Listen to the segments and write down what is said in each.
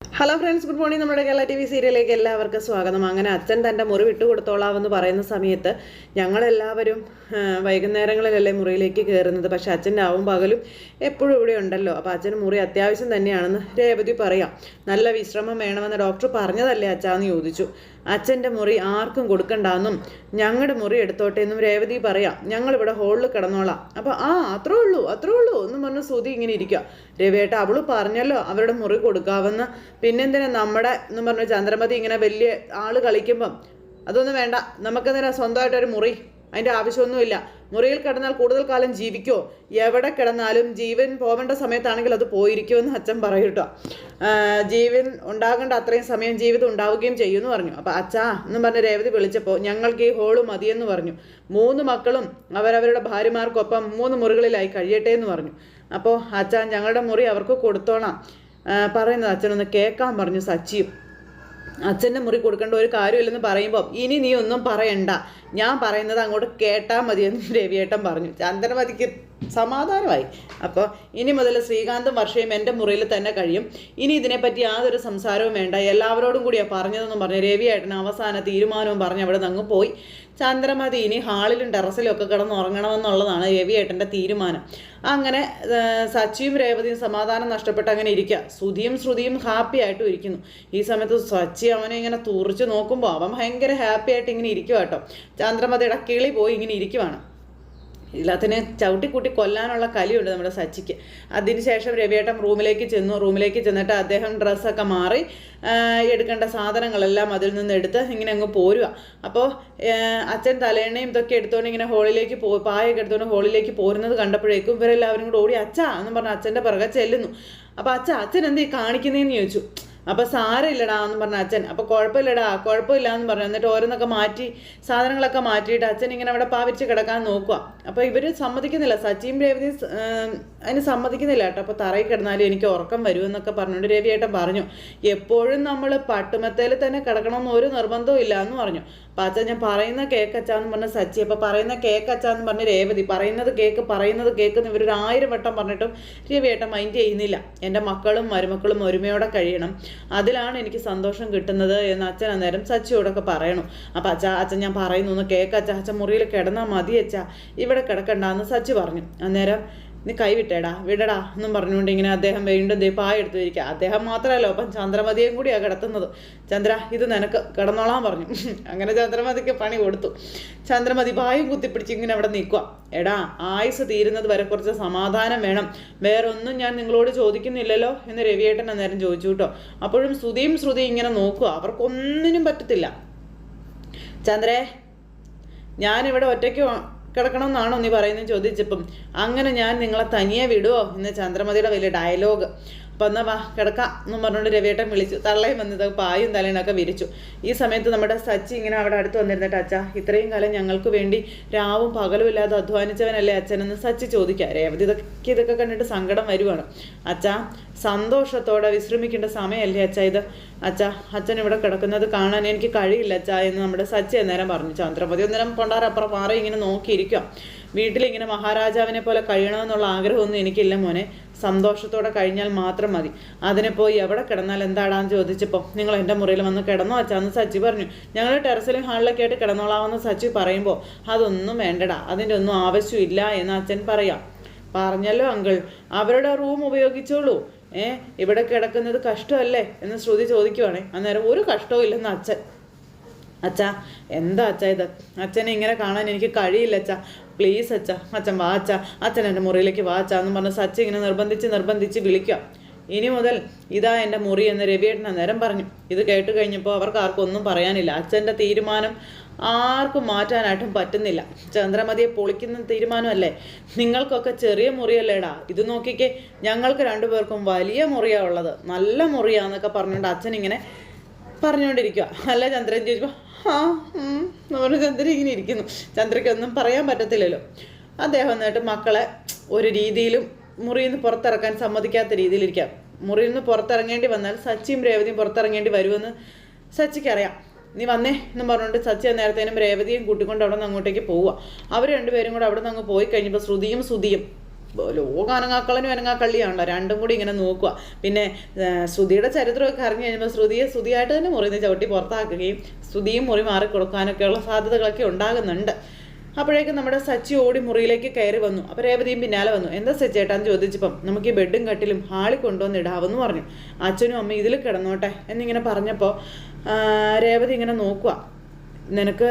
Hello friends good morning നമ്മുടെ Kerala T V സീരിയലിലേക്ക് എല്ലാവർക്കും സ്വാഗതം. അങ്ങനെ അച്ഛൻ തന്റെ മുറി വിട്ടുകൊടുത്തോളാമെന്ന് പറയുന്ന സമയത്ത് ഞങ്ങളെല്ലാവരും വൈകുന്നേരങ്ങളിലല്ലേ മുറിയിലേക്ക് കയറുന്നത് പക്ഷേ അച്ഛന്റെ ആവും പകലും എപ്പോഴും ഇവിടെ ഉണ്ടല്ലോ. അപ്പോൾ അച്ഛൻ മുറി അത്യാവശ്യം തന്നെയാണെന്ന് രേവതി പറയാം. നല്ല വിശ്രമം വേണമെന്ന് ഡോക്ടർ പറഞ്ഞതല്ലേ അച്ഛാന്ന് ചോദിച്ചു. അച്ഛന്റെ മുറി ആർക്കും കൊടുക്കണ്ടെന്നും ഞങ്ങളുടെ മുറി എടുത്തോട്ടെ എന്നും രേവതി പറയാം. ഞങ്ങളിവിടെ ഹോളിൽ കിടന്നോളാം. അപ്പോൾ ആ അത്രേ ഉള്ളൂ അത്രേ ഉള്ളൂ എന്നും പറഞ്ഞ് സുതി ഇങ്ങനെ ഇരിക്കുക രവിയേട്ട അവൾ പറഞ്ഞല്ലോ അവരുടെ മുറി കൊടുക്കാമെന്ന് പിന്നെന്തിനാ നമ്മുടെ എന്നും പറഞ്ഞ ചന്ദ്രമതി ഇങ്ങനെ വലിയ ആൾ കളിക്കുമ്പം? അതൊന്നും വേണ്ട നമുക്കെന്തിനാ സ്വന്തമായിട്ടൊരു മുറി? അതിന്റെ ആവശ്യമൊന്നുമില്ല. മുറിയിൽ കിടന്നാൽ കൂടുതൽ കാലം ജീവിക്കോ? എവിടെ കിടന്നാലും ജീവൻ പോവേണ്ട സമയത്താണെങ്കിൽ അത് പോയിരിക്കുമെന്ന് അച്ഛൻ പറയും ജീവൻ ഉണ്ടാകേണ്ട അത്രയും സമയം ജീവിതം ഉണ്ടാവുകയും ചെയ്യുമെന്ന് പറഞ്ഞു. അപ്പോൾ അച്ഛാ എന്നും പറഞ്ഞ് രേവതി വിളിച്ചപ്പോൾ ഞങ്ങൾക്ക് ഈ ഹോൾ മതിയെന്ന് പറഞ്ഞു. മൂന്ന് മക്കളും അവരവരുടെ ഭാര്യമാർക്കൊപ്പം മൂന്ന് മുറികളിലായി കഴിയട്ടെ എന്ന് പറഞ്ഞു. അപ്പോൾ അച്ഛാ ഞങ്ങളുടെ മുറി അവർക്ക് കൊടുത്തോളാം. പറയുന്നത് അച്ഛനൊന്ന് കേൾക്കാൻ പറഞ്ഞു സച്ചിയും. അച്ഛന്റെ മുറി കൊടുക്കേണ്ട ഒരു കാര്യമില്ലെന്ന് പറയുമ്പോൾ ഇനി നീ ഒന്നും പറയണ്ട. ഞാൻ പറയുന്നത് അങ്ങോട്ട് കേട്ടാൽ മതിയെന്ന് രവിയേട്ടൻ പറഞ്ഞു. ചന്ദ്രമതിക്ക് സമാധാനമായി. അപ്പോൾ ഇനി മുതൽ ശ്രീകാന്തും വർഷയും എന്റെ മുറിയിൽ തന്നെ കഴിയും. ഇനി ഇതിനെപ്പറ്റി യാതൊരു സംസാരവും വേണ്ട. എല്ലാവരോടും കൂടിയാണ് പറഞ്ഞതെന്നും പറഞ്ഞു രവിയേട്ടൻ അവസാന തീരുമാനവും പറഞ്ഞ് അവിടെ നിന്ന് പോയി. ചന്ദ്രമതി ഇനി ഹാളിലും ടെറസിലും ഒക്കെ കിടന്ന് ഉറങ്ങണമെന്നുള്ളതാണ് രവിയേട്ടന്റെ തീരുമാനം. അങ്ങനെ സച്ചിയും രേവതിയും സമാധാനം നഷ്ടപ്പെട്ട് അങ്ങനെ ഇരിക്കുക. ശ്രുതിയും ശ്രുതിയും ഹാപ്പി ആയിട്ടും ഇരിക്കുന്നു. ഈ സമയത്ത് സച്ചി അവനെ ഇങ്ങനെ തുറിച്ച് നോക്കുമ്പോൾ അവൻ ഭയങ്കര ഹാപ്പി ആയിട്ട് ഇങ്ങനെ ഇരിക്കുക കേട്ടോ. ചന്ദ്രമതിയുടെ കിളി പോയി ഇങ്ങനെ ഇരിക്കുവാണ്. എല്ലാത്തിനെ ചവിട്ടിക്കൂട്ടി കൊല്ലാനുള്ള കലിയുണ്ട് നമ്മുടെ സച്ചിക്ക്. അതിനുശേഷം രവിയേട്ടൻ റൂമിലേക്ക് ചെന്നു. റൂമിലേക്ക് ചെന്നിട്ട് അദ്ദേഹം ഡ്രസ്സൊക്കെ മാറി എടുക്കേണ്ട സാധനങ്ങളെല്ലാം അതിൽ നിന്ന് എടുത്ത് ഇങ്ങനെ അങ്ങ് പോരുക. അപ്പോൾ അച്ഛൻ തലേണയും ഇതൊക്കെ എടുത്തുകൊണ്ട് ഇങ്ങനെ ഹോളിലേക്ക് പോ പായൊക്കെ എടുത്തുകൊണ്ട് ഹോളിലേക്ക് പോരുന്നത് കണ്ടപ്പോഴേക്കും ഇവരെല്ലാവരും കൂടെ ഓടി അച്ഛാ എന്ന് പറഞ്ഞ് അച്ഛന്റെ പിറകെ ചെല്ലുന്നു. അപ്പോൾ അച്ഛ അച്ഛൻ എന്ത് കാണിക്കുന്നതെന്ന് ചോദിച്ചു. അപ്പോൾ സാരമില്ലടാ എന്ന് പറഞ്ഞ അച്ഛൻ. അപ്പോൾ കുഴപ്പമില്ലടാ കുഴപ്പമില്ല എന്ന് പറഞ്ഞു. എന്നിട്ട് ഓരോന്നൊക്കെ മാറ്റി സാധനങ്ങളൊക്കെ മാറ്റിയിട്ട് അച്ഛൻ ഇങ്ങനെ അവിടെ പാവിച്ച് കിടക്കാൻ നോക്കുക അപ്പോൾ ഇവർ സമ്മതിക്കുന്നില്ല. സച്ചിയും ഏം, അതിന് സമ്മതിക്കുന്നില്ല കേട്ടോ. അപ്പോൾ തറയിൽ കിടന്നാലും എനിക്ക് ഉറക്കം വരുമെന്നൊക്കെ പറഞ്ഞുകൊണ്ട് രവിയേട്ടൻ പറഞ്ഞു എപ്പോഴും നമ്മൾ പട്ടുമെത്തയിൽ തന്നെ കിടക്കണമെന്ന് ഒരു നിർബന്ധവും ഇല്ല എന്ന് പറഞ്ഞു. അപ്പോൾ അച്ഛൻ ഞാൻ പറയുന്ന കേക്ക് അച്ചാന്ന് പറഞ്ഞ സച്ചി അപ്പോൾ പറയുന്ന കേക്ക് അച്ചാന്ന് പറഞ്ഞ രേവതി പറയുന്നത് കേക്ക് പറയുന്നത് കേക്ക് എന്ന് ഇവരൊരു ആയിരം വട്ടം പറഞ്ഞിട്ടും രവിയേട്ടൻ മൈൻഡ് ചെയ്യുന്നില്ല. എന്റെ മക്കളും മരുമക്കളും ഒരുമയോടെ കഴിയണം. അതിലാണ് എനിക്ക് സന്തോഷം കിട്ടുന്നത് എന്ന് അച്ഛൻ അന്നേരം സച്ചിയോടൊക്കെ പറയണം. അപ്പം അച്ഛാ അച്ഛൻ ഞാൻ പറയുന്നു കേക്ക് അച്ഛാ അച്ഛൻ മുറിയിൽ കിടന്നാൽ മതി അച്ഛാ. ഇവിടെ കിടക്കണ്ടെന്ന് സച്ചി പറഞ്ഞു. അന്നേരം നീ കൈ വിട്ടേടാ വിടടാ എന്നും പറഞ്ഞുകൊണ്ട് ഇങ്ങനെ അദ്ദേഹം വീണ്ടും ദേ പായ എടുത്തു ഇരിക്കുക. അദ്ദേഹം മാത്രമല്ല ഒപ്പം ചന്ദ്രമതിയും കൂടിയാണ് കിടത്തുന്നത്. ചന്ദ്ര ഇത് നിനക്ക് കിടന്നോളാൻ പറഞ്ഞു. അങ്ങനെ ചന്ദ്രമതിക്ക് പണി കൊടുത്തു. ചന്ദ്രമതി പായും കുത്തിപ്പിടിച്ച് ഇങ്ങനെ അവിടെ നിൽക്കുക. എടാ ആയുസ് തീരുന്നത് വരെ കുറച്ച് സമാധാനം വേണം. വേറൊന്നും ഞാൻ നിങ്ങളോട് ചോദിക്കുന്നില്ലല്ലോ എന്ന് രവിയേട്ടൻ അന്നേരം ചോദിച്ചു കേട്ടോ. അപ്പോഴും ശ്രുതിയും ശ്രുതി ഇങ്ങനെ നോക്കുക. അവർക്കൊന്നിനും പറ്റത്തില്ല. ചന്ദ്രേ ഞാനിവിടെ ഒറ്റയ്ക്ക് കിടക്കണമെന്നാണോ നീ പറയുന്നത്? ചോദിച്ചപ്പം അങ്ങനെ ഞാൻ നിങ്ങളെ തനിയെ വിടുവോ? എന്ന് ചന്ദ്രമതിയുടെ വലിയ ഡയലോഗ് അപ്പം എന്നാ വാ കിടക്കാം എന്ന് പറഞ്ഞുകൊണ്ട് രവിയേട്ടൻ വിളിച്ചു. തള്ളയും വന്നത് പായും തലേനൊക്കെ വിരിച്ചു. ഈ സമയത്ത് നമ്മുടെ സച്ചി ഇങ്ങനെ അവിടെ അടുത്ത് വന്നിരുന്നിട്ട് അച്ഛ ഇത്രയും കാലം ഞങ്ങൾക്ക് വേണ്ടി രാവും പകലും ഇല്ലാതെ അധ്വാനിച്ചവനല്ലേ അച്ഛനെന്ന് സച്ചി ചോദിക്കുക രേവതി ഇതൊക്കെ ഇതൊക്കെ കണ്ടിട്ട് സങ്കടം വരുവാണ്. അച്ഛാ സന്തോഷത്തോടെ വിശ്രമിക്കേണ്ട സമയമല്ലേ അച്ഛാ ഇത്? അച്ഛാ അച്ഛൻ ഇവിടെ കിടക്കുന്നത് കാണാൻ എനിക്ക് കഴിയില്ല അച്ഛാ എന്ന് നമ്മുടെ സച്ചി അന്നേരം പറഞ്ഞു. ചന്ദ്രപതി അന്നേരം കൊണ്ടാറപ്പുറം മാറി ഇങ്ങനെ നോക്കിയിരിക്കുക വീട്ടിലിങ്ങനെ മഹാരാജാവിനെ പോലെ കഴിയണമെന്നുള്ള ആഗ്രഹമൊന്നും എനിക്കില്ല മോനെ. സന്തോഷത്തോടെ കഴിഞ്ഞാൽ മാത്രം മതി. അതിനെ പോയി എവിടെ കിടന്നാൽ എന്താടാന്ന് ചോദിച്ചപ്പോൾ നിങ്ങൾ എന്റെ മുറിയിൽ വന്ന് കിടന്നോ അച്ചാന്ന് സച്ചി പറഞ്ഞു. ഞങ്ങൾ ടെറസിലും ഹാളിലൊക്കെ ആയിട്ട് കിടന്നോളാമെന്ന് സച്ചി പറയുമ്പോൾ അതൊന്നും വേണ്ടടാ അതിന്റെ ഒന്നും ആവശ്യമില്ല എന്ന് അച്ഛൻ പറയാം. പറഞ്ഞല്ലോ അങ്കിൾ അവരുടെ റൂം ഉപയോഗിച്ചോളൂ. ഏ ഇവിടെ കിടക്കുന്നത് കഷ്ടമല്ലേ? എന്ന് ശ്രുതി ചോദിക്കുവാണേ. അന്നേരം ഒരു കഷ്ടവും ഇല്ലെന്ന് അച്ഛൻ. അച്ഛാ എന്താ അച്ഛാ ഇത്? അച്ഛനെ ഇങ്ങനെ കാണാൻ എനിക്ക് കഴിയില്ല അച്ഛാ. പ്ലീസ് അച്ഛ അച്ഛൻ വാ അച്ഛാ അച്ഛൻ എന്റെ മുറിയിലേക്ക് വാ അച്ഛാ എന്ന് പറഞ്ഞ് സച്ച ഇങ്ങനെ നിർബന്ധിച്ച് നിർബന്ധിച്ച് വിളിക്കുക. ഇനി മുതൽ ഇതാ എന്റെ മുറി എന്ന് രവിയേട്ടൻ അന്നേരം പറഞ്ഞു. ഇത് കേട്ട് കഴിഞ്ഞപ്പോൾ അവർക്ക് ആർക്കും ഒന്നും പറയാനില്ല. അച്ഛന്റെ തീരുമാനം ആർക്കും മാറ്റാനായിട്ടും പറ്റുന്നില്ല. ചന്ദ്രമതിയെ പൊളിക്കുന്ന തീരുമാനമല്ലേ? നിങ്ങൾക്കൊക്കെ ചെറിയ മുറിയല്ലേടാ? ഇത് നോക്കിക്കേ ഞങ്ങൾക്ക് രണ്ടുപേർക്കും വലിയ മുറിയാണ് ഉള്ളത്. നല്ല മുറിയാന്നൊക്കെ പറഞ്ഞുകൊണ്ട് അച്ഛൻ ഇങ്ങനെ പറഞ്ഞുകൊണ്ടിരിക്കുക അല്ല ചന്ദ്രൻ ചോദിച്ചപ്പോൾ ആ എന്ന് പറഞ്ഞ് ചന്ദ്രൻ ഇങ്ങനെ ഇരിക്കുന്നു. ചന്ദ്രയ്ക്ക് ഒന്നും പറയാൻ പറ്റത്തില്ലല്ലോ. അദ്ദേഹം എന്നിട്ട് മക്കളെ ഒരു രീതിയിലും മുറിയിൽ നിന്ന് പുറത്തിറക്കാൻ സമ്മതിക്കാത്ത രീതിയിലിരിക്കാം. മുറിയിൽ നിന്ന് പുറത്തിറങ്ങേണ്ടി വന്നാൽ സച്ചിയും രേവതിയും പുറത്തിറങ്ങേണ്ടി വരുമെന്ന് സച്ചിക്ക് അറിയാം. നീ വന്നേ എന്ന് പറഞ്ഞുകൊണ്ട് സച്ചി നേരത്തേനും രേവതിയും കൂട്ടിക്കൊണ്ട് അവിടെ നിന്ന് അങ്ങോട്ടേക്ക് പോവുക അവർ രണ്ടുപേരും കൂടെ അവിടെ നിന്ന് അങ്ങ് പോയി കഴിഞ്ഞപ്പോൾ ശ്രുതിയും സുതിയും ലോകം അനങ്ങാക്കളനും അനങ്ങാക്കള്ളിയാണല്ലോ രണ്ടും കൂടി ഇങ്ങനെ നോക്കുക. പിന്നെ ശ്രുതിയുടെ ചരിത്രമൊക്കെ അറിഞ്ഞു കഴിയുമ്പോൾ ശ്രുതിയെ ശ്രുതിയായിട്ട് തന്നെ മുറിന്ന് ചവിട്ടി പുറത്താക്കുകയും ശ്രുതിയും മുറി മാറി കൊടുക്കാനൊക്കെയുള്ള സാധ്യതകളൊക്കെ ഉണ്ടാകുന്നുണ്ട്. അപ്പോഴേക്കും നമ്മുടെ സച്ചി ഓടി മുറിയിലേക്ക് കയറി വന്നു. അപ്പോൾ രേവതിയും പിന്നാലെ വന്നു. എന്താ സച്ചേട്ടാന്ന് ചോദിച്ചപ്പം നമുക്ക് ഈ ബെഡും കട്ടിലും ഹാളിൽ കൊണ്ടുവന്ന് ഇടാവെന്ന് പറഞ്ഞു. അച്ഛനും അമ്മ ഇതിൽ കിടന്നോട്ടെ? എന്നിങ്ങനെ പറഞ്ഞപ്പോൾ രേവതി ഇങ്ങനെ നോക്കുക. നിനക്ക്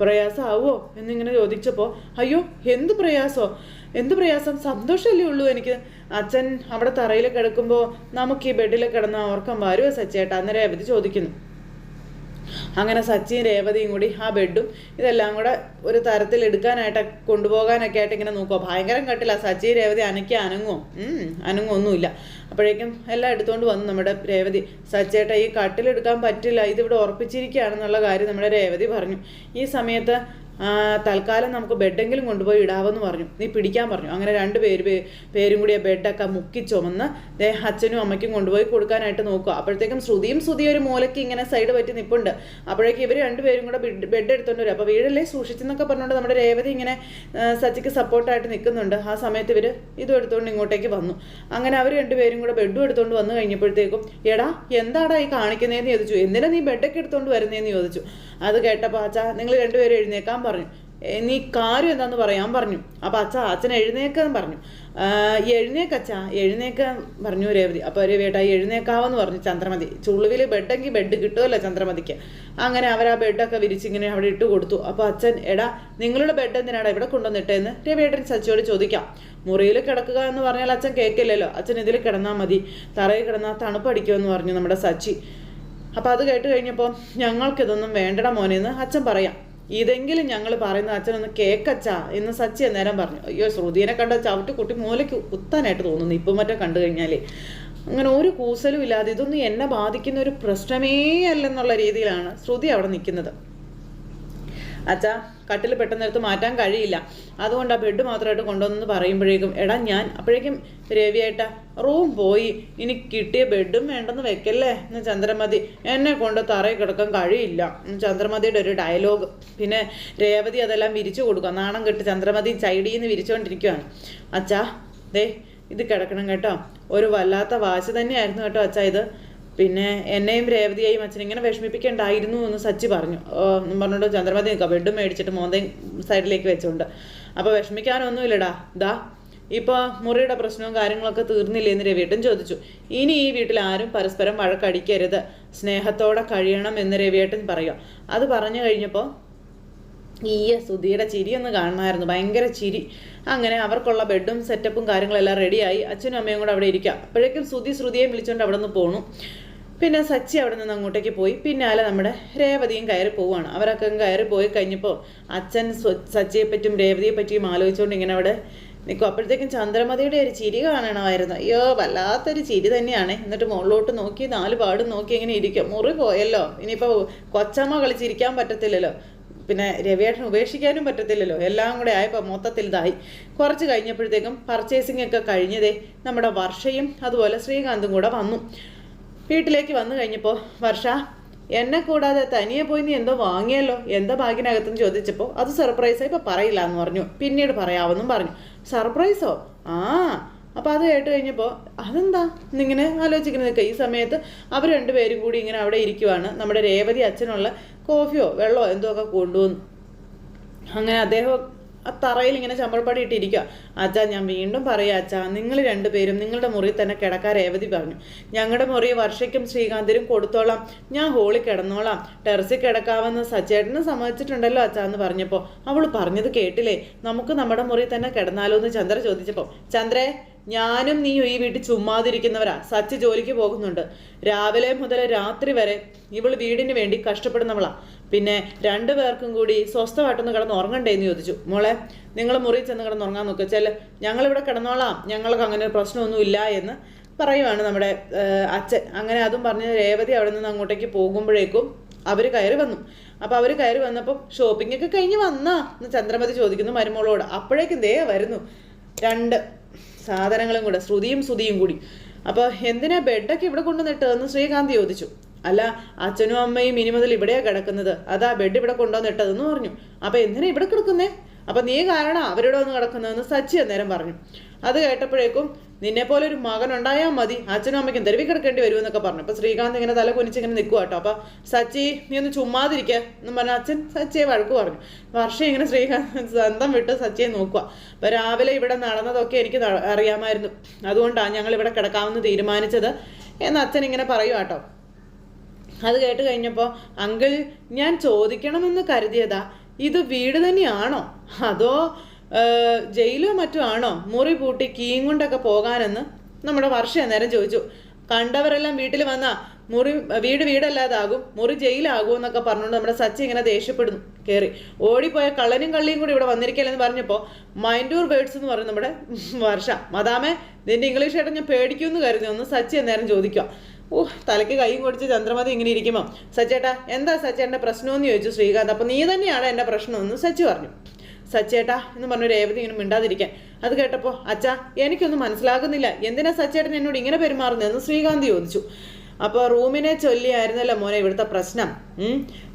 പ്രയാസമാവോ എന്നിങ്ങനെ ചോദിച്ചപ്പോൾ അയ്യോ എന്ത് പ്രയാസോ? എന്ത് പ്രയാസം? സന്തോഷമല്ലേ ഉള്ളൂ എനിക്ക്. അച്ഛൻ അവിടെ തറയിൽ കിടക്കുമ്പോൾ നമുക്ക് ഈ ബെഡിൽ കിടന്ന ഓർക്കം വരുമോ സച്ചേട്ടാ അന്ന് രേവതി ചോദിക്കുന്നു. അങ്ങനെ സച്ചിൻ രേവതിയും കൂടി ആ ബെഡും ഇതെല്ലാം കൂടെ ഒരു തരത്തിൽ എടുക്കാനായിട്ട് കൊണ്ടുപോകാനൊക്കെ ആയിട്ട് ഇങ്ങനെ നോക്കുക ഭയങ്കരം കട്ടില്ല സച്ചിൻ രേവതി അനക്കി അനങ്ങുമോ അനങ്ങുമൊന്നുമില്ല അപ്പോഴേക്കും എല്ലാം എടുത്തുകൊണ്ട് വന്നു നമ്മുടെ രേവതി. സച്ചേട്ട ഈ കട്ടിലെടുക്കാൻ പറ്റില്ല. ഇതിവിടെ ഉറപ്പിച്ചിരിക്കുകയാണെന്നുള്ള കാര്യം നമ്മുടെ രേവതി പറഞ്ഞു. ഈ സമയത്ത് തൽക്കാലം നമുക്ക് ബെഡെങ്കിലും കൊണ്ടുപോയി ഇടാവെന്ന് പറഞ്ഞു. നീ പിടിക്കാൻ പറഞ്ഞു. അങ്ങനെ രണ്ട് പേര് പേരും കൂടി ആ ബെഡൊക്കെ മുക്കി ചുമന്ന് ദേ അച്ഛനും അമ്മയ്ക്കും കൊണ്ടുപോയി കൊടുക്കാനായിട്ട് നോക്കുക. അപ്പോഴത്തേക്കും ശ്രുതിയും ശ്രുതി ഒരു മൂലയ്ക്ക് ഇങ്ങനെ സൈഡ് പറ്റി നിൽപ്പുണ്ട് അപ്പോഴേക്കും ഇവർ രണ്ടുപേരും കൂടെ ബെഡ് എടുത്തോണ്ട് വരും. അപ്പോൾ വീടല്ലേ സൂക്ഷിച്ചെന്നൊക്കെ പറഞ്ഞുകൊണ്ട് നമ്മുടെ രേവതി ഇങ്ങനെ സച്ചിക്ക് സപ്പോർട്ടായിട്ട് നിൽക്കുന്നുണ്ട് ആ സമയത്ത് ഇവർ ഇതും എടുത്തുകൊണ്ട് ഇങ്ങോട്ടേക്ക് വന്നു. അങ്ങനെ അവർ രണ്ടുപേരും കൂടെ ബെഡും എടുത്തുകൊണ്ട് വന്നു കഴിഞ്ഞപ്പോഴത്തേക്കും എടാ എന്താടാ ഈ കാണിക്കുന്നതെന്ന് ചോദിച്ചു. എന്തിനാ നീ ബെഡൊക്കെ എടുത്തുകൊണ്ട് വരുന്നതെന്ന് ചോദിച്ചു. അത് കേട്ടപ്പോൾ അച്ഛാ നിങ്ങൾ രണ്ടുപേരും എഴുന്നേക്കാൻ പറഞ്ഞു. നീ കാര്യം എന്താന്ന് പറയാൻ പറഞ്ഞു. അപ്പോൾ അച്ഛ അച്ഛൻ എഴുന്നേക്കാൻ പറഞ്ഞു. "ആ, എഴുന്നേക്കച്ഛാ എഴുന്നേക്കാൻ പറഞ്ഞു രേവതി. അപ്പോൾ വേട്ട എഴുന്നേക്കാവെന്ന് പറഞ്ഞു ചന്ദ്രമതി. ചുളുവിൽ ബെഡെങ്കിൽ ബെഡ് കിട്ടുമല്ലോ ചന്ദ്രമതിക്ക്. അങ്ങനെ അവർ ആ ബെഡൊക്കെ വിരിച്ചിങ്ങനെ അവിടെ ഇട്ട് കൊടുത്തു. അപ്പോൾ അച്ഛൻ എടാ നിങ്ങളുടെ ബെഡ് എന്തിനാടാ ഇവിടെ കൊണ്ടുവന്നിട്ടേന്ന്? രവിയേട്ടൻ സച്ചിയോട് ചോദിക്കാം. മുറിയിൽ കിടക്കുക എന്ന് പറഞ്ഞാൽ അച്ഛൻ കേൾക്കില്ലല്ലോ അച്ഛൻ ഇതിൽ കിടന്നാൽ മതി. തറയിൽ കിടന്നാൽ തണുപ്പടിക്കുമെന്ന് പറഞ്ഞു നമ്മുടെ സച്ചി. അപ്പോൾ അത് കേട്ട് കഴിഞ്ഞപ്പോൾ ഞങ്ങൾക്കിതൊന്നും വേണ്ടട മോനെന്ന് അച്ഛൻ പറയാം. ഇതെങ്കിലും ഞങ്ങൾ പറയുന്ന അച്ഛനൊന്ന് കേക്കച്ചാ എന്ന് സച്ചി അന്നേരം പറഞ്ഞു. അയ്യോ ശ്രുതിനെ കണ്ട ചവിട്ടി കുട്ടി മൂലയ്ക്ക് കുത്താനായിട്ട് തോന്നുന്നു ഇപ്പം മറ്റേ കണ്ടു കഴിഞ്ഞാൽ അങ്ങനെ ഒരു കൂസലും ഇല്ലാതെ ഇതൊന്നും എന്നെ ബാധിക്കുന്ന ഒരു പ്രശ്നമേ അല്ലെന്നുള്ള രീതിയിലാണ് ശ്രുതി അവിടെ നിൽക്കുന്നത്. അച്ഛാ കട്ടിൽ പെട്ടെന്ന് എടുത്ത് മാറ്റാൻ കഴിയില്ല. അതുകൊണ്ട് ആ ബെഡ് മാത്രമായിട്ട് കൊണ്ടുവന്നെന്ന് പറയുമ്പോഴേക്കും എടാ ഞാൻ അപ്പോഴേക്കും രവിയേട്ട റൂം പോയി. ഇനി കിട്ടിയ ബെഡും വേണ്ടെന്ന് വെക്കല്ലേ? എന്ന് ചന്ദ്രമതി എന്നെ കൊണ്ട് തറയിൽ കിടക്കാൻ കഴിയില്ല. ചന്ദ്രമതിയുടെ ഒരു ഡയലോഗ് പിന്നെ രേവതി അതെല്ലാം വിരിച്ചു കൊടുക്കുക. നാണം കെട്ട് ചന്ദ്രമതി ചൈഡിന്ന് വിരിച്ചുകൊണ്ടിരിക്കുകയാണ് അച്ഛാ ദേ ഇത് കിടക്കണം കേട്ടോ. ഒരു വല്ലാത്ത വാശി തന്നെയായിരുന്നു കേട്ടോ അച്ഛാ ഇത്. പിന്നെ എന്നെയും രേവതിയെയും അച്ഛൻ ഇങ്ങനെ വിഷമിപ്പിക്കണ്ടായിരുന്നു എന്ന് സച്ചി പറഞ്ഞു. പറഞ്ഞോണ്ട് ചന്ദ്രമതി നിൽക്കുക. ബെഡും മേടിച്ചിട്ട് മോന്തയും സൈഡിലേക്ക് വെച്ചുകൊണ്ട് അപ്പോൾ വിഷമിക്കാനൊന്നുമില്ലടാ. ദാ ഇപ്പോൾ മുറിയുടെ പ്രശ്നവും കാര്യങ്ങളൊക്കെ തീർന്നില്ലേ എന്ന് രവിയേട്ടൻ ചോദിച്ചു. ഇനി ഈ വീട്ടിൽ ആരും പരസ്പരം വഴക്കടിക്കരുത്. സ്നേഹത്തോടെ കഴിയണം എന്ന് രവിയേട്ടൻ പറയുക അത് പറഞ്ഞു കഴിഞ്ഞപ്പോൾ ഈയ സുധിയുടെ ചിരി ഒന്ന് കാണണമായിരുന്നു. ഭയങ്കര ചിരി. അങ്ങനെ അവർക്കുള്ള ബെഡും സെറ്റപ്പും കാര്യങ്ങളെല്ലാം റെഡിയായി അച്ഛനും അമ്മയും കൂടെ അവിടെ ഇരിക്കുക അപ്പോഴേക്കും സുധി ശ്രുതിയെ വിളിച്ചുകൊണ്ട് അവിടെ നിന്ന് പോണു. പിന്നെ സച്ചി അവിടെ നിന്ന് അങ്ങോട്ടേക്ക് പോയി. പിന്നാലെ നമ്മുടെ രേവതിയും കയറി പോവുകയാണ്. അവരൊക്കെ കയറി പോയി കഴിഞ്ഞപ്പോൾ അച്ഛൻ സച്ചിയെ പറ്റിയും രേവതിയെ പറ്റിയും ആലോചിച്ചുകൊണ്ട് ഇങ്ങനെ അവിടെ നിൽക്കും അപ്പോഴത്തേക്കും ചന്ദ്രമതിയുടെ ഒരു ചിരി കാണണമായിരുന്നു. അയ്യോ വല്ലാത്തൊരു ചിരി തന്നെയാണ്. എന്നിട്ട് മുകളിലോട്ട് നോക്കി നാല് പാടും നോക്കി ഇങ്ങനെ ഇരിക്കും. മുറി പോയല്ലോ. ഇനിയിപ്പോൾ കൊച്ചമ്മ കളിച്ചിരിക്കാൻ പറ്റത്തില്ലല്ലോ. പിന്നെ രവിയേട്ടൻ ഉപേക്ഷിക്കാനും പറ്റത്തില്ലല്ലോ. എല്ലാം കൂടെ ആയപ്പോൾ മൊത്തത്തിൽ ഇതായി. കുറച്ച് കഴിഞ്ഞപ്പോഴത്തേക്കും പർച്ചേസിംഗ് ഒക്കെ കഴിഞ്ഞതേ നമ്മുടെ വർഷയും അതുപോലെ ശ്രീകാന്തും കൂടെ വന്നു. വീട്ടിലേക്ക് വന്നു കഴിഞ്ഞപ്പോൾ വർഷ എന്നെ കൂടാതെ തനിയെ പോയി നീ എന്തോ വാങ്ങിയല്ലോ എന്താ ബാഗിനകത്തെന്ന് ചോദിച്ചപ്പോൾ അത് സർപ്രൈസായി ഇപ്പോൾ പറയില്ല എന്ന് പറഞ്ഞു. പിന്നീട് പറയാമെന്നും പറഞ്ഞു. സർപ്രൈസോ ആ. അപ്പോൾ അത് കേട്ട് കഴിഞ്ഞപ്പോൾ അതെന്താ? എന്നിങ്ങനെ ആലോചിക്കുന്നത് നിൽക്കുക ഈ സമയത്ത് അവർ രണ്ടുപേരും കൂടി ഇങ്ങനെ അവിടെ ഇരിക്കുവാണ്. നമ്മുടെ രേവതി അച്ഛനുള്ള കോഫിയോ വെള്ളമോ എന്തോ ഒക്കെ കൊണ്ടുവന്നു. അങ്ങനെ അദ്ദേഹം ആ തറയിൽ ഇങ്ങനെ ചമ്മൾപ്പടി ഇട്ടിരിക്കുക അച്ഛാ ഞാൻ വീണ്ടും പറയാം അച്ഛാ നിങ്ങൾ രണ്ടുപേരും നിങ്ങളുടെ മുറിയിൽ തന്നെ കിടക്കാൻ രേവതി പറഞ്ഞു. ഞങ്ങളുടെ മുറി വർഷയ്ക്കും ശ്രീകാന്തിനും കൊടുത്തോളാം. ഞാൻ ഹോളിൽ കിടന്നോളാം. ടെറസിൽ കിടക്കാമെന്ന് സച്ചേട്ടന് സമ്മതിച്ചിട്ടുണ്ടല്ലോ അച്ഛാ എന്ന് പറഞ്ഞപ്പോൾ അവൾ പറഞ്ഞത് കേട്ടില്ലേ? നമുക്ക് നമ്മുടെ മുറി തന്നെ കിടന്നാലോ എന്ന് ചന്ദ്ര ചോദിച്ചപ്പോൾ ചന്ദ്രേ ഞാനും നീ ഈ വീട്ടിൽ ചുമ്മാതിരിക്കുന്നവരാ. സച്ച് ജോലിക്ക് പോകുന്നുണ്ട്. രാവിലെ മുതൽ രാത്രി വരെ ഇവൾ വീടിന് വേണ്ടി കഷ്ടപ്പെടുന്നവളാ. പിന്നെ രണ്ടു പേർക്കും കൂടി സ്വസ്ഥമായിട്ടൊന്ന് കിടന്ന് ഉറങ്ങണ്ടേ എന്ന് ചോദിച്ചു. മോളെ നിങ്ങൾ മുറിയിൽ ചെന്ന് കിടന്ന് ഉറങ്ങാൻ നോക്കുക ചില ഞങ്ങളിവിടെ കിടന്നോളാം. ഞങ്ങൾക്ക് അങ്ങനെ ഒരു പ്രശ്നമൊന്നുമില്ല എന്ന് പറയുവാണ് നമ്മുടെ അച്ഛൻ. അങ്ങനെ അതും പറഞ്ഞ് രേവതി അവിടെ നിന്ന് അങ്ങോട്ടേക്ക് പോകുമ്പോഴേക്കും അവർ കയറി വന്നു. അപ്പോൾ അവർ കയറി വന്നപ്പോൾ ഷോപ്പിംഗ് ഒക്കെ കഴിഞ്ഞ് വന്നാ എന്ന് ചന്ദ്രമതി ചോദിക്കുന്നു മരുമോളോട്. അപ്പോഴേക്കും ദേ വരുന്നു. രണ്ട് സാധനങ്ങളും കൂടെ ശ്രുതിയും ശ്രുതിയും കൂടി. അപ്പോൾ എന്തിനാ ബെഡൊക്കെ ഇവിടെ കൊണ്ടുവന്നിട്ട്? എന്ന് ശ്രീകാന്ത് ചോദിച്ചു. അല്ല അച്ഛനും അമ്മയും ഇനി മുതൽ ഇവിടെയാ കിടക്കുന്നത്. അതാ ബെഡ് ഇവിടെ കൊണ്ടുവന്നിട്ടതെന്ന് പറഞ്ഞു. അപ്പോൾ എന്തിനാ ഇവിടെ കിടക്കുന്നേ? അപ്പം നീ കാരണം അവരുടെ ഒന്ന് കിടക്കുന്നതെന്ന് സച്ചി അന്നേരം പറഞ്ഞു. അത് കേട്ടപ്പോഴേക്കും നിന്നെ പോലെ ഒരു മകൻ ഉണ്ടായാൽ മതി. അച്ഛനും അമ്മയ്ക്കും തെരുവി കിടക്കേണ്ടി വരുമെന്നൊക്കെ പറഞ്ഞു. അപ്പോൾ ശ്രീകാന്ത് ഇങ്ങനെ തല കുനിച്ച് ഇങ്ങനെ നിൽക്കുക കേട്ടോ. അപ്പോൾ സച്ചി നീ ഒന്ന് ചുമ്മാതിരിക്കുക എന്ന് പറഞ്ഞ അച്ഛൻ സച്ചിയെ വഴക്ക് പറഞ്ഞു. വർഷം ഇങ്ങനെ ശ്രീകാന്ത് സ്വന്തം വിട്ട് സച്ചിയെ നോക്കുക അപ്പോൾ രാവിലെ ഇവിടെ നടന്നതൊക്കെ എനിക്ക് അറിയാമായിരുന്നു. അതുകൊണ്ടാണ് ഞങ്ങൾ ഇവിടെ കിടക്കാമെന്ന് തീരുമാനിച്ചത് എന്ന് അച്ഛൻ ഇങ്ങനെ പറയുക കേട്ടോ. അത് കേട്ട് കഴിഞ്ഞപ്പോൾ അങ്കിൾ ഞാൻ ചോദിക്കണമെന്ന് കരുതിയതാ. ഇത് വീട് തന്നെയാണോ? അതോ ജയിലോ മറ്റോ ആണോ? മുറി പൂട്ടി കീയും കൊണ്ടൊക്കെ പോകാനെന്ന്? നമ്മുടെ വർഷ നേരം ചോദിച്ചു. കണ്ടവരെല്ലാം വീട്ടിൽ വന്നാ മുറി വീട് വീടല്ലാതാകും മുറി ജയിലാകും എന്നൊക്കെ പറഞ്ഞുകൊണ്ട് നമ്മുടെ സച്ചി ഇങ്ങനെ ദേഷ്യപ്പെടുന്നു കയറി ഓടിപ്പോയ കള്ളനും കള്ളിയും കൂടി ഇവിടെ വന്നിരിക്കലെന്ന് പറഞ്ഞപ്പോൾ മൈൻഡൂർ വേർഡ്സ് എന്ന് പറയും നമ്മുടെ വർഷ. മതാമേ നിന്റെ ഇംഗ്ലീഷ് ഏട്ടൻ ഞാൻ പേടിക്കുമെന്ന് കരുതി. ഒന്ന് സച്ചി അന്നേരം ചോദിക്കുക ഓ തലയ്ക്ക് കൈയും കൊടുത്ത് ചന്ദ്രമതി ഇങ്ങനെ ഇരിക്കുമ്പോൾ സച്ചേട്ടാ എന്താ സച്ചേട്ടന്റെ പ്രശ്നമെന്ന് ചോദിച്ചു ശ്രീകാന്ത്. അപ്പം നീ തന്നെയാണ് എന്റെ പ്രശ്നമെന്ന് സച്ചി പറഞ്ഞു. സച്ചേട്ടാ എന്ന് പറഞ്ഞു രേവതി ഇങ്ങനെ മിണ്ടാതിരിക്കാൻ. അത് കേട്ടപ്പോൾ അച്ഛാ എനിക്കൊന്നും മനസ്സിലാകുന്നില്ല. എന്തിനാ സച്ചേട്ടൻ എന്നോട് ഇങ്ങനെ പെരുമാറുന്നതെന്ന് ശ്രീകാന്ത് ചോദിച്ചു. അപ്പോൾ റൂമിനെ ചൊല്ലിയായിരുന്നല്ലോ മോനെ ഇവിടുത്തെ പ്രശ്നം.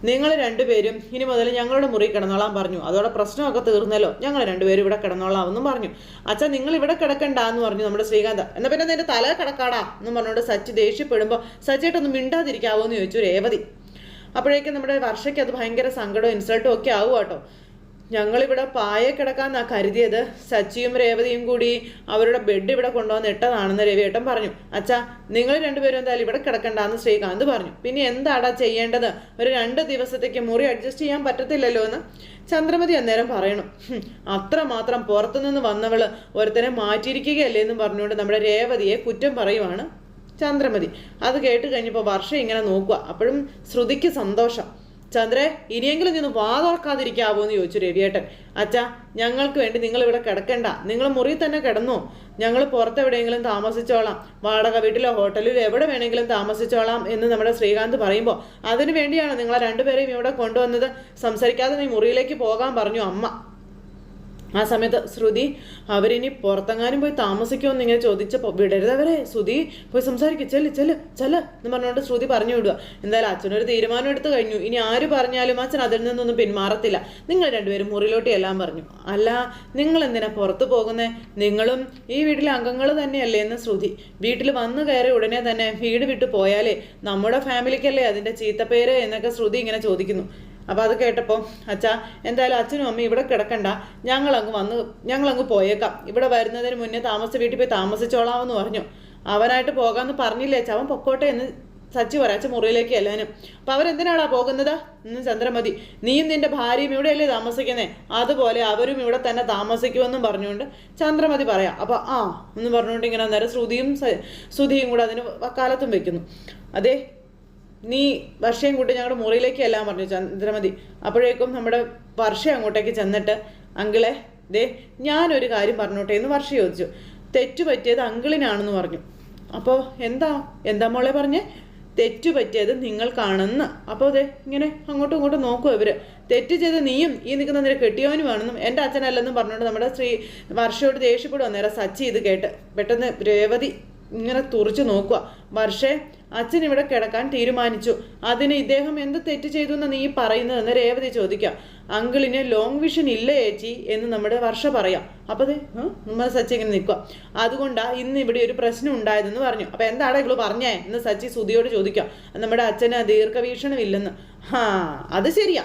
നിങ്ങൾ രണ്ടുപേരും ഇനി മുതൽ ഞങ്ങളുടെ മുറി കിടന്നോളാൻ പറഞ്ഞു. അതോടെ പ്രശ്നമൊക്കെ തീർന്നല്ലോ. ഞങ്ങൾ രണ്ടുപേരും ഇവിടെ കിടന്നോളാം എന്നും പറഞ്ഞു. അച്ഛാ നിങ്ങൾ ഇവിടെ കിടക്കണ്ട എന്ന് പറഞ്ഞു നമ്മുടെ ശ്രീകാന്ത്. എന്നാൽ പിന്നെ നിന്റെ തല കിടക്കാടാ എന്ന് പറഞ്ഞുകൊണ്ട് സച്ചി ദേഷ്യപ്പെടുമ്പോൾ സച്ചിയായിട്ടൊന്ന് മിണ്ടാതിരിക്കാവോ എന്ന് ചോദിച്ചു രേവതി. അപ്പോഴേക്കും നമ്മുടെ വർഷയ്ക്ക് അത് ഭയങ്കര സങ്കടവും ഇൻസൾട്ടും ഒക്കെ ആവും കേട്ടോ ഞങ്ങളിവിടെ പായ കിടക്കാന്നാ കരുതിയത്. സച്ചിയും രേവതിയും കൂടി അവരുടെ ബെഡ് ഇവിടെ കൊണ്ടുവന്ന് ഇട്ടതാണെന്ന് രവിയേട്ടൻ പറഞ്ഞു. അച്ഛാ നിങ്ങൾ രണ്ടുപേരും എന്തായാലും ഇവിടെ കിടക്കണ്ടെന്ന് ശ്രീകാന്ത് പറഞ്ഞു. പിന്നെ എന്താടാ ചെയ്യേണ്ടത്? ഒരു രണ്ട് ദിവസത്തേക്ക് മുറി അഡ്ജസ്റ്റ് ചെയ്യാൻ പറ്റത്തില്ലല്ലോ എന്ന് ചന്ദ്രമതി അന്നേരം പറയണം. അത്ര അത്രമാത്രം പുറത്തുനിന്ന് വന്നവൾ ഒരുത്തനെ മാറ്റിയിരിക്കുകയല്ലേ എന്ന് പറഞ്ഞുകൊണ്ട് നമ്മുടെ രേവതിയെ കുറ്റം പറയുവാണ് ചന്ദ്രമതി. അത് കേട്ട് കഴിഞ്ഞപ്പോൾ വർഷം ഇങ്ങനെ നോക്കുക അപ്പോഴും ശ്രുതിക്ക് സന്തോഷം. ചന്ദ്രേ ഇനിയെങ്കിലും നിന്ന് വാ തുറക്കാതിരിക്കാവോ എന്ന് ചോദിച്ചു രവിയേട്ടൻ. അച്ഛാ ഞങ്ങൾക്ക് വേണ്ടി നിങ്ങൾ ഇവിടെ കിടക്കണ്ട. നിങ്ങൾ മുറി തന്നെ കിടന്നു. ഞങ്ങൾ പുറത്തെവിടെയെങ്കിലും താമസിച്ചോളാം. വാടക വീട്ടിലോ ഹോട്ടലിലോ എവിടെ വേണമെങ്കിലും താമസിച്ചോളാം എന്ന് നമ്മുടെ ശ്രീകാന്ത് പറയുമ്പോൾ അതിനു വേണ്ടിയാണ് നിങ്ങളെ രണ്ടുപേരെയും ഇവിടെ കൊണ്ടുവന്നത്. സംസാരിക്കാതെ നീ മുറിയിലേക്ക് പോകാൻ പറഞ്ഞു അമ്മ. ആ സമയത്ത് ശ്രുതി അവരിനി പുറത്തെങ്ങാനും പോയി താമസിക്കുമെന്ന് ഇങ്ങനെ ചോദിച്ചപ്പോൾ വിടരുതവരെ ശ്രുതി പോയി സംസാരിക്കും ചെല്ല് ചെല്ല് ചെല്ല് എന്ന് പറഞ്ഞുകൊണ്ട് ശ്രുതി പറഞ്ഞു വിടുക എന്തായാലും അച്ഛനൊരു തീരുമാനം എടുത്തു കഴിഞ്ഞു. ഇനി ആര് പറഞ്ഞാലും അച്ഛൻ അതിൽ നിന്നൊന്നും പിന്മാറത്തില്ല. നിങ്ങൾ രണ്ടുപേരും മുറിയിലോട്ട് എല്ലാം പറഞ്ഞു. അല്ല നിങ്ങൾ എന്തിനാ പുറത്തു പോകുന്നേ? നിങ്ങളും ഈ വീട്ടിലെ അംഗങ്ങൾ തന്നെയല്ലേ? എന്ന് ശ്രുതി. വീട്ടിൽ വന്നു കയറി ഉടനെ തന്നെ വീട് വിട്ടു പോയാലേ നമ്മുടെ ഫാമിലിക്കല്ലേ അതിന്റെ ചീത്തപ്പേര്? എന്നൊക്കെ ശ്രുതി ഇങ്ങനെ ചോദിക്കുന്നു. അപ്പോൾ അത് കേട്ടപ്പോൾ അച്ഛാ എന്തായാലും അച്ഛനും അമ്മയും ഇവിടെ കിടക്കണ്ട. ഞങ്ങളങ്ങ് വന്ന് ഞങ്ങളങ്ങ് പോയേക്കാം. ഇവിടെ വരുന്നതിന് മുന്നേ താമസിച്ച വീട്ടിൽ പോയി താമസിച്ചോളാമെന്ന് പറഞ്ഞു. അവനായിട്ട് പോകാമെന്ന് പറഞ്ഞില്ലേ അച്ഛാ? അവൻ പൊക്കോട്ടെ എന്ന് സച്ചി അച്ഛൻ മുറിയിലേക്ക് എല്ലാനും അപ്പം അവരെന്തിനാടാ പോകുന്നത്? ഇന്ന് ചന്ദ്രമതി. നീയും നിന്റെ ഭാര്യയും ഇവിടെയല്ലേ താമസിക്കുന്നേ? അതുപോലെ അവരും ഇവിടെ തന്നെ താമസിക്കുമെന്നും പറഞ്ഞുകൊണ്ട് ചന്ദ്രമതി പറയാം അപ്പം ആ എന്ന് പറഞ്ഞുകൊണ്ട് ഇങ്ങനെ അന്നേരം ശ്രുതിയും ശ്രുതിയും കൂടെ അതിന് വക്കാലത്തും വെക്കുന്നു. അതെ നീ വർഷയും കൂട്ടി ഞങ്ങളുടെ മുറിയിലേക്ക് എല്ലാം പറഞ്ഞു ചന്ദ്രമതി. അപ്പോഴേക്കും നമ്മുടെ വർഷ അങ്ങോട്ടേക്ക് ചെന്നിട്ട് അങ്കിളെ ദേ ഞാനൊരു കാര്യം പറഞ്ഞോട്ടെ എന്ന് വർഷ ചോദിച്ചു. തെറ്റു പറ്റിയത് അങ്കിളിനാണെന്ന് പറഞ്ഞു. അപ്പോൾ എന്താ എന്താ മോളെ പറഞ്ഞേ? തെറ്റു പറ്റിയത് നിങ്ങൾക്കാണെന്ന്. അപ്പോൾ അതെ ഇങ്ങനെ അങ്ങോട്ടും ഇങ്ങോട്ടും നോക്കും ഇവർ തെറ്റ് ചെയ്ത് നീയും ഈ നിൽക്കുന്ന നിര കെട്ടിയവനും വേണമെന്നും എന്റെ അച്ഛനല്ലെന്നും പറഞ്ഞുകൊണ്ട് നമ്മുടെ ശ്രീ വർഷയോട് ദേഷ്യപ്പെടും നേരെ സച്ചി ഇത് കേട്ട്. പെട്ടെന്ന് രേവതി ഇങ്ങനെ തുറച്ചു നോക്കുക വർഷേ അച്ഛൻ ഇവിടെ കിടക്കാൻ തീരുമാനിച്ചു. അതിന് ഇദ്ദേഹം എന്ത് തെറ്റ് ചെയ്തു എന്ന് നീ പറയുന്നതെന്ന് രേവതി ചോദിക്കാം. അങ്കിളിന് ലോങ് വിഷൻ ഇല്ല ചേച്ചി എന്ന് നമ്മുടെ വർഷ പറയാം. അപ്പോൾ അതെ നമ്മൾ സച്ചി ഇങ്ങനെ നിൽക്കുക അതുകൊണ്ടാ ഇന്ന് ഇവിടെ ഒരു പ്രശ്നം ഉണ്ടായതെന്ന് പറഞ്ഞു. അപ്പോൾ എന്താണ് ഇവൾ പറഞ്ഞേ? എന്ന് സച്ചി സുധിയോട് ചോദിക്കാം. നമ്മുടെ അച്ഛന് ദീർഘവീക്ഷണം ഇല്ലെന്ന് ഹാ അത് ശരിയാ.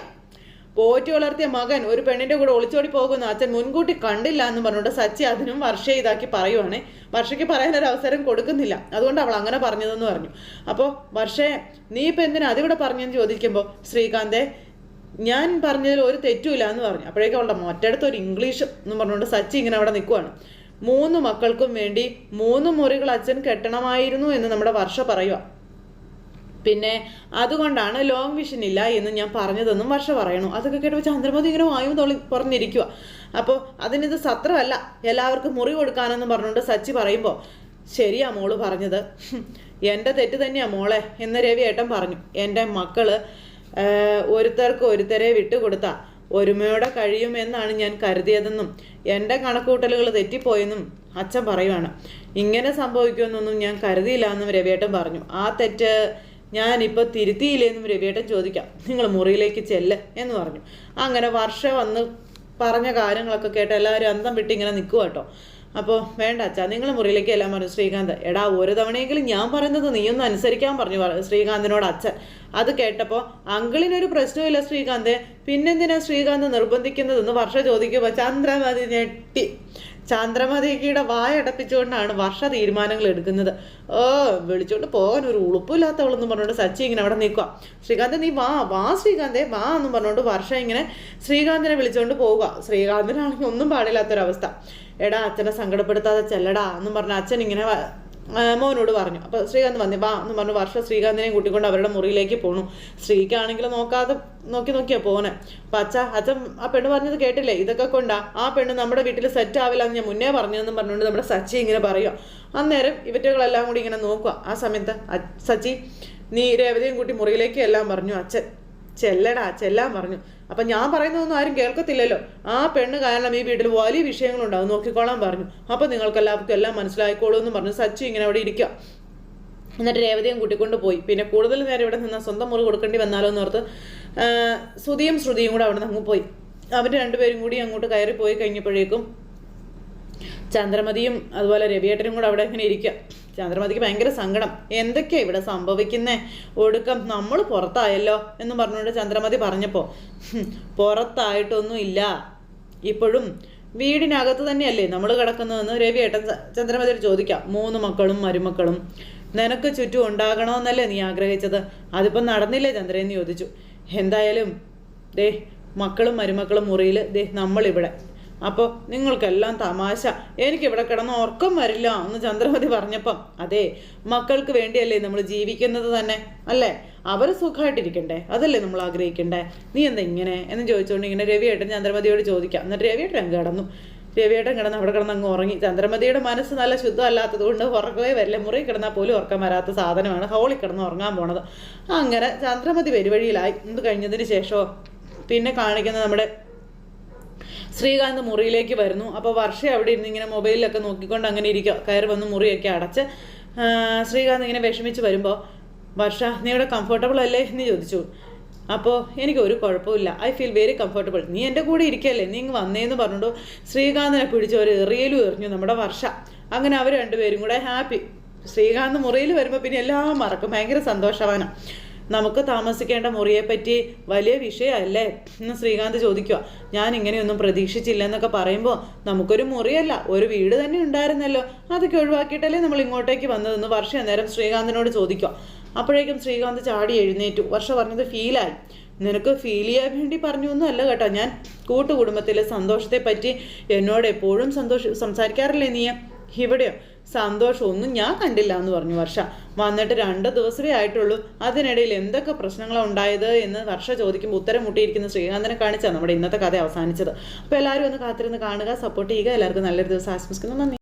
പോറ്റി വളർത്തിയ മകൻ ഒരു പെണ്ണിന്റെ കൂടെ ഒളിച്ചോടി പോകുന്ന അച്ഛൻ മുൻകൂട്ടി കണ്ടില്ല എന്ന് പറഞ്ഞുകൊണ്ട് സച്ചി അതിനും വർഷ ഇതാക്കി പറയുവാണേ. വർഷയ്ക്ക് പറയാനൊരു അവസരം കൊടുക്കുന്നില്ല. അതുകൊണ്ട് അവൾ അങ്ങനെ പറഞ്ഞതെന്ന് പറഞ്ഞു. അപ്പോൾ വർഷേ നീ ഇപ്പം എന്തിനാ അതിവിടെ പറഞ്ഞെന്ന് ചോദിക്കുമ്പോൾ ശ്രീകാന്തേ ഞാൻ പറഞ്ഞതിൽ ഒരു തെറ്റുമില്ല എന്ന് പറഞ്ഞു. അപ്പോഴേക്കും അവളുടെ മറ്റടുത്ത് ഒരു ഇംഗ്ലീഷ് എന്ന് പറഞ്ഞുകൊണ്ട് സച്ചി ഇങ്ങനെ അവിടെ നിൽക്കുവാണ്. മൂന്ന് മക്കൾക്കും വേണ്ടി മൂന്ന് മുറികൾ അച്ഛൻ കെട്ടണമായിരുന്നു എന്ന് നമ്മുടെ വർഷ പറയുക പിന്നെ അതുകൊണ്ടാണ് ലോങ് വിഷൻ ഇല്ല എന്ന് ഞാൻ പറഞ്ഞതെന്നും വർഷ പറയണു. അതൊക്കെ കേട്ടപ്പോൾ ചന്ദ്രമതി ഇങ്ങനെ വായു തൊളി പറഞ്ഞിരിക്കുക അപ്പോൾ അതിനിത് സത്രമല്ല എല്ലാവർക്കും മുറി കൊടുക്കാനെന്ന് പറഞ്ഞുകൊണ്ട് സച്ചി പറയുമ്പോൾ ശരിയാ മോൾ പറഞ്ഞത്. എന്റെ തെറ്റ് തന്നെയാ മോളെ എന്ന് രവി ഏട്ടൻ പറഞ്ഞു. എന്റെ മക്കൾ ഒരുത്തർക്ക് ഒരുത്തരെ വിട്ടുകൊടുത്ത ഒരുമയോടെ കഴിയുമെന്നാണ് ഞാൻ കരുതിയതെന്നും എന്റെ കണക്കൂട്ടലുകൾ തെറ്റിപ്പോയെന്നും അച്ഛൻ പറയുവാണ്. ഇങ്ങനെ സംഭവിക്കുമെന്നൊന്നും ഞാൻ കരുതിയില്ല എന്നും രവിയേട്ടൻ പറഞ്ഞു. ആ തെറ്റ് ഞാനിപ്പോൾ തിരുത്തിയില്ലെന്നും രവിയേട്ടൻ ചോദിക്കാം. നിങ്ങൾ മുറിയിലേക്ക് ചെല്ല എന്ന് പറഞ്ഞു. അങ്ങനെ വർഷ വന്ന് പറഞ്ഞ കാര്യങ്ങളൊക്കെ കേട്ട് എല്ലാവരും അന്തം വിട്ട് ഇങ്ങനെ നിൽക്കുക കേട്ടോ അപ്പോൾ വേണ്ട അച്ഛാ നിങ്ങൾ മുറിയിലേക്ക് എല്ലാം പറഞ്ഞു ശ്രീകാന്ത്. എടാ ഒരു തവണയെങ്കിലും ഞാൻ പറയുന്നത് നീയൊന്ന് അനുസരിക്കാൻ പറഞ്ഞു പറ- ശ്രീകാന്തിനോട് അച്ഛൻ. അത് കേട്ടപ്പോൾ അങ്കിളിനൊരു പ്രശ്നമില്ല ശ്രീകാന്ത്. പിന്നെന്തിനാ ശ്രീകാന്ത് നിർബന്ധിക്കുന്നതെന്ന് വർഷ ചോദിക്കുമ്പോൾ ചന്ദ്രമതി ഞെട്ടി. ചന്ദ്രമതിയുടെ വായ അടപ്പിച്ചുകൊണ്ടാണ് വർഷ തീരുമാനങ്ങൾ എടുക്കുന്നത്. ഓ വിളിച്ചുകൊണ്ട് പോകാൻ ഒരു ഉളുപ്പില്ലാത്തവളെന്ന് പറഞ്ഞുകൊണ്ട് സച്ചി ഇങ്ങനെ അവിടെ നിൽക്കുക ശ്രീകാന്ത് നീ വാ വാ ശ്രീകാന്തേ വാ എന്ന് പറഞ്ഞുകൊണ്ട് വർഷ ഇങ്ങനെ ശ്രീകാന്തിനെ വിളിച്ചുകൊണ്ട് പോവുക. ശ്രീകാന്തിനാണെങ്കിൽ ഒന്നും പാടില്ലാത്തൊരവസ്ഥ. എടാ അച്ഛനെ സങ്കടപ്പെടുത്താതെ ചെല്ലടാ എന്നും പറഞ്ഞ അച്ഛൻ ഇങ്ങനെ മോനോട് പറഞ്ഞു. അപ്പോൾ ശ്രീകാന്ത് വന്നു വാ എന്ന് പറഞ്ഞു. വർഷ ശ്രീകാന്തിനെയും കൂട്ടിക്കൊണ്ട് അവരുടെ മുറിയിലേക്ക് പോണു. ശ്രീക്കാണെങ്കിൽ നോക്കാതെ നോക്കി നോക്കിയാ പോനെ അപ്പം അച്ഛ അച്ഛൻ ആ പെണ്ണ് പറഞ്ഞത് കേട്ടില്ലേ? ഇതൊക്കെ കൊണ്ടാ ആ പെണ്ണ് നമ്മുടെ വീട്ടിൽ സെറ്റ് ആവില്ല എന്ന് ഞാൻ മുന്നേ പറഞ്ഞതെന്നും പറഞ്ഞുകൊണ്ട് നമ്മുടെ സച്ചി ഇങ്ങനെ പറയുക അന്നേരം ഇവറ്റകളെല്ലാം കൂടി ഇങ്ങനെ നോക്കുക ആ സമയത്ത് സച്ചി നീ രേവതിയും കൂട്ടി മുറിയിലേക്ക് എല്ലാം പറഞ്ഞു. അച്ഛൻ ചെല്ലടാ ചെല്ലാൻ പറഞ്ഞു. അപ്പം ഞാൻ പറയുന്നതൊന്നും ആരും കേൾക്കത്തില്ലല്ലോ. ആ പെണ്ണ് കാരണം ഈ വീട്ടിൽ വലിയ വിഷയങ്ങളുണ്ടാവും. നോക്കിക്കോളാൻ പറഞ്ഞു. അപ്പം നിങ്ങൾക്കെല്ലാവർക്കും എല്ലാം മനസ്സിലായിക്കോളൂ എന്ന് പറഞ്ഞു സച്ചു ഇങ്ങനെ അവിടെ ഇരിക്കുക എന്നിട്ട് രേവതിയും കൂട്ടിക്കൊണ്ട് പോയി. പിന്നെ കൂടുതൽ നേരം ഇവിടെ നിന്ന് സ്വന്തം മുറി കൊടുക്കേണ്ടി വന്നാലോ എന്ന് ഓർത്ത് ശ്രുതിയും ശ്രുതിയും കൂടെ അവിടെ നിന്ന് അങ്ങ് പോയി. അവർ രണ്ടുപേരും കൂടി അങ്ങോട്ട് കയറി പോയി കഴിഞ്ഞപ്പോഴേക്കും ചന്ദ്രമതിയും അതുപോലെ രവിയേട്ടനും കൂടെ അവിടെ ഇങ്ങനെ ഇരിക്കുക ചന്ദ്രമതിക്ക് ഭയങ്കര സങ്കടം. എന്തൊക്കെയാ ഇവിടെ സംഭവിക്കുന്നേ? ഒടുക്കം നമ്മൾ പുറത്തായല്ലോ എന്ന് പറഞ്ഞുകൊണ്ട് ചന്ദ്രമതി പറഞ്ഞപ്പോൾ "ഹും, പുറത്തായിട്ടൊന്നും ഇല്ല ഇപ്പോഴും വീടിനകത്ത് തന്നെയല്ലേ നമ്മൾ കിടക്കുന്നതെന്ന് രവിയേട്ടൻ ചന്ദ്രമതിയോട് ചോദിക്കാം. മൂന്ന് മക്കളും മരുമക്കളും. നിനക്ക് ചുറ്റും ഉണ്ടാകണമെന്നല്ലേ നീ ആഗ്രഹിച്ചത്? അതിപ്പം നടന്നില്ലേ ചന്ദ്രയെന്ന് ചോദിച്ചു. എന്തായാലും ദേ മക്കളും മരുമക്കളും മുറിയിൽ ദേ നമ്മളിവിടെ. അപ്പോൾ നിങ്ങൾക്കെല്ലാം തമാശ. എനിക്ക് ഇവിടെ കിടന്ന് ഉറക്കം വരില്ല എന്ന് ചന്ദ്രമതി പറഞ്ഞപ്പം അതെ മക്കൾക്ക് വേണ്ടിയല്ലേ നമ്മൾ ജീവിക്കുന്നത് തന്നെ അല്ലേ? അവർ സുഖമായിട്ടിരിക്കണ്ടേ അതല്ലേ നമ്മൾ ആഗ്രഹിക്കണ്ടേ? നീ എന്താ ഇങ്ങനെ? എന്ന് ചോദിച്ചുകൊണ്ട് ഇങ്ങനെ രവിയേട്ടൻ ചന്ദ്രമതിയോട് ചോദിക്കാം. എന്നിട്ട് രവിയേട്ടൻ അങ്ങ് കിടന്നു. രവിയേട്ടൻ കിടന്ന് അവിടെ കിടന്ന് അങ്ങ് ഉറങ്ങി. ചന്ദ്രമതിയുടെ മനസ്സ് നല്ല ശുദ്ധമല്ലാത്തത് കൊണ്ട് ഉറക്കവേ വരില്ല. മുറി കിടന്നാൽ പോലും ഉറക്കം വരാത്ത സാധനമാണ് ഹോളിൽ കിടന്ന് ഉറങ്ങാൻ പോണത്. അങ്ങനെ ചന്ദ്രമതി പെരുവഴിയിലായി. ഇത് കഴിഞ്ഞതിന് ശേഷമോ? പിന്നെ കാണിക്കുന്ന നമ്മുടെ ശ്രീകാന്ത് മുറിയിലേക്ക് വരുന്നു. അപ്പോൾ വർഷ അവിടെ ഇരുന്ന് ഇങ്ങനെ മൊബൈലിലൊക്കെ നോക്കിക്കൊണ്ട് അങ്ങനെ ഇരിക്കുക. കയറി വന്ന് മുറിയൊക്കെ അടച്ച് ശ്രീകാന്ത് ഇങ്ങനെ വിഷമിച്ച് വരുമ്പോൾ വർഷ നീ ഇവിടെ കംഫർട്ടബിൾ അല്ലേ? എന്ന് ചോദിച്ചു. അപ്പോൾ എനിക്ക് ഒരു കുഴപ്പമില്ല ഐ ഫീൽ വെരി കംഫർട്ടബിൾ നീ എന്റെ കൂടെ ഇരിക്കല്ലേ? നീ ഇങ്ങ് വന്നേന്ന് പറഞ്ഞുകൊണ്ട് ശ്രീകാന്തിനെ പിടിച്ച് ഒരു എറിയലും എറിഞ്ഞു നമ്മുടെ വർഷ. അങ്ങനെ അവർ രണ്ടുപേരും കൂടെ ഹാപ്പി ശ്രീകാന്ത് മുറിയിൽ വരുമ്പോൾ പിന്നെ എല്ലാം മറക്കും. ഭയങ്കര സന്തോഷവാനാണ് നമുക്ക് താമസിക്കേണ്ട മുറിയെപ്പറ്റി വലിയ വിഷയമല്ലേ? എന്ന് ശ്രീകാന്ത് ചോദിക്കുക. ഞാൻ ഇങ്ങനെയൊന്നും പ്രതീക്ഷിച്ചില്ല എന്നൊക്കെ പറയുമ്പോൾ നമുക്കൊരു മുറിയല്ല ഒരു വീട് തന്നെ ഉണ്ടായിരുന്നല്ലോ. അതൊക്കെ ഒഴിവാക്കിയിട്ടല്ലേ നമ്മൾ ഇങ്ങോട്ടേക്ക് വന്നതെന്ന് വർഷ അന്നേരം ശ്രീകാന്തിനോട് ചോദിക്കുക. അപ്പോഴേക്കും ശ്രീകാന്ത് ചാടി എഴുന്നേറ്റു. വർഷ പറഞ്ഞത് ഫീലായി. നിനക്ക് ഫീൽ ചെയ്യാൻ വേണ്ടി പറഞ്ഞൊന്നും അല്ല കേട്ടോ ഞാൻ. കൂട്ടുകുടുംബത്തിലെ സന്തോഷത്തെ പറ്റി എന്നോട് എപ്പോഴും സന്തോഷം സംസാരിക്കാറില്ലേ നീ ഇവിടെയോ? സന്തോഷമൊന്നും ഞാൻ കണ്ടില്ല എന്ന് പറഞ്ഞു വർഷ. വന്നിട്ട് രണ്ട് ദിവസമേ ആയിട്ടുള്ളൂ. അതിനിടയിൽ എന്തൊക്കെ പ്രശ്നങ്ങളാണ് ഉണ്ടായത് എന്ന് വർഷ ചോദിക്കുമ്പോൾ ഉത്തരം മുട്ടിയിരിക്കുന്ന ശ്രീകാന്തനെ കാണിച്ചാണ് നമ്മുടെ ഇന്നത്തെ കഥ അവസാനിച്ചത്. അപ്പോൾ എല്ലാവരും ഒന്ന് കാത്തിരുന്ന് കാണുക സപ്പോർട്ട് ചെയ്യുക. എല്ലാവർക്കും നല്ലൊരു ദിവസം ആശംസിക്കുന്നു. നന്ദി.